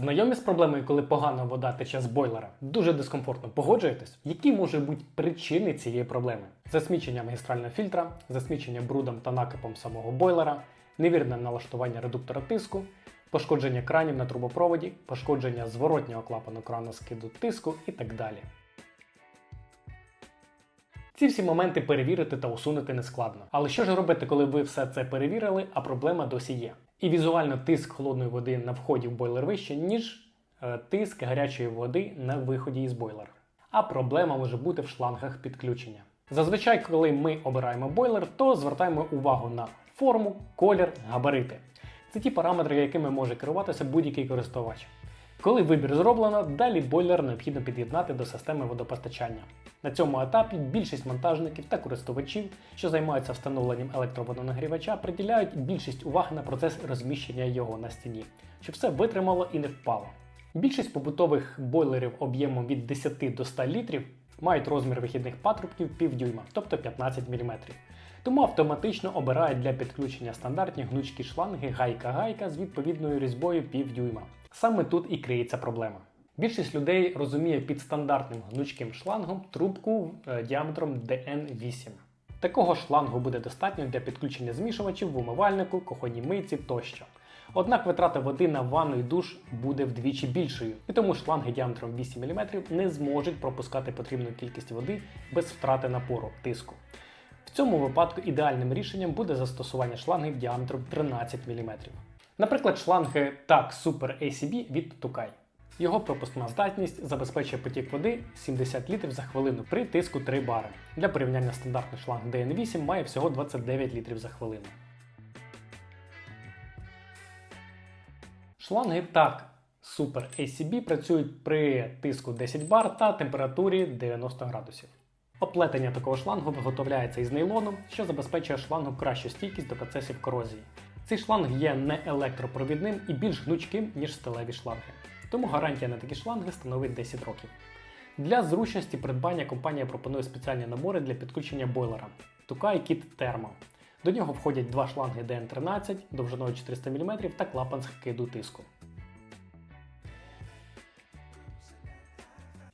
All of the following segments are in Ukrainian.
Знайомі з проблемою, коли погана вода тече з бойлера? Дуже дискомфортно. Погоджуєтесь? Які можуть бути причини цієї проблеми? Засмічення магістрального фільтра, засмічення брудом та накипом самого бойлера, невірне налаштування редуктора тиску, пошкодження кранів на трубопроводі, пошкодження зворотнього клапану крану скиду тиску і так далі. Ці всі моменти перевірити та усунути не складно. Але що ж робити, коли ви все це перевірили, а проблема досі є? І візуально тиск холодної води на вході в бойлер вище, ніж е, тиск гарячої води на виході із бойлера. А проблема може бути в шлангах підключення. Зазвичай, коли ми обираємо бойлер, то звертаємо увагу на форму, колір, габарити. Це ті параметри, якими може керуватися будь-який користувач. Коли вибір зроблено, далі бойлер необхідно під'єднати до системи водопостачання. На цьому етапі більшість монтажників та користувачів, що займаються встановленням електроводонагрівача, приділяють більшість уваги на процес розміщення його на стіні, щоб все витримало і не впало. Більшість побутових бойлерів об'ємом від 10 до 100 літрів мають розмір вихідних патрубків півдюйма, тобто 15 мм. Тому автоматично обирають для підключення стандартні гнучкі шланги гайка-гайка з відповідною різьбою півдюйма. Саме тут і криється проблема. Більшість людей розуміє під стандартним гнучким шлангом трубку е, діаметром DN8. Такого шлангу буде достатньо для підключення змішувачів в умивальнику, кухонній мийці тощо. Однак витрата води на ванну і душ буде вдвічі більшою, і тому шланги діаметром 8 мм не зможуть пропускати потрібну кількість води без втрати напору тиску. В цьому випадку ідеальним рішенням буде застосування шлангів діаметром 13 мм. Наприклад, шланги TAC Super ACB від Тукай. Його пропускна здатність забезпечує потік води 70 літрів за хвилину при тиску 3 бари. Для порівняння стандартний шланг DN8 має всього 29 літрів за хвилину. Шланги TAC Super ACB працюють при тиску 10 бар та температурі 90 градусів. Оплетення такого шлангу виготовляється із нейлону, що забезпечує шлангу кращу стійкість до процесів корозії. Цей шланг є не електропровідним і більш гнучким, ніж сталеві шланги. Тому гарантія на такі шланги становить 10 років. Для зручності придбання компанія пропонує спеціальні набори для підключення бойлера Tukai Kit Thermo. До нього входять два шланги DN13 довжиною 400 мм та клапан з скиду тиску.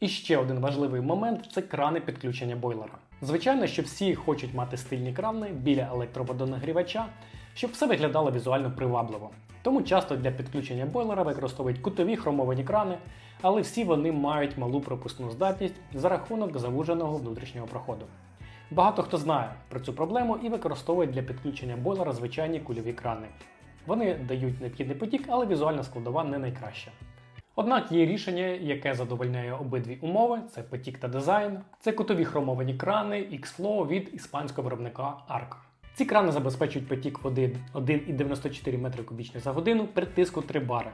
І ще один важливий момент це крани підключення бойлера. Звичайно, що всі хочуть мати стильні крани біля електроводонагрівача, щоб все виглядало візуально привабливо. Тому часто для підключення бойлера використовують кутові хромовані крани, але всі вони мають малу пропускну здатність за рахунок завуженого внутрішнього проходу. Багато хто знає про цю проблему і використовує для підключення бойлера звичайні кульові крани. Вони дають необхідний потік, але візуальна складова не найкраща. Однак є рішення, яке задовольняє обидві умови: це потік та дизайн. Це кутові хромовані крани X-Flow від іспанського виробника Arca. Ці крани забезпечують потік води 1,94 м3 за годину при тиску 3 бари.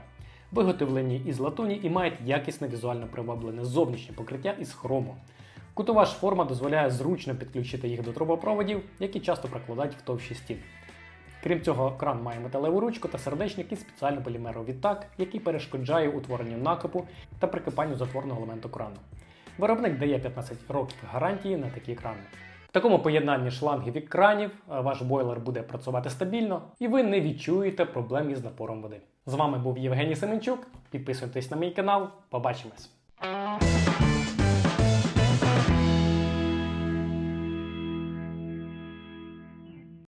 Виготовлені із латуні і мають якісне візуально приваблене зовнішнє покриття із хрому. Кутова ж форма дозволяє зручно підключити їх до трубопроводів, які часто прокладають в товщі стін. Крім цього, кран має металеву ручку та сердечник із спеціального полімеру відтак, який перешкоджає утворенню накипу та прикипанню затворного елементу крану. Виробник дає 15 років гарантії на такі крани. В такому поєднанні шлангів і кранів е, ваш бойлер буде працювати стабільно і ви не відчуєте проблем із напором води. З вами був Євгеній Семенчук. Підписуйтесь на мій канал. Побачимось!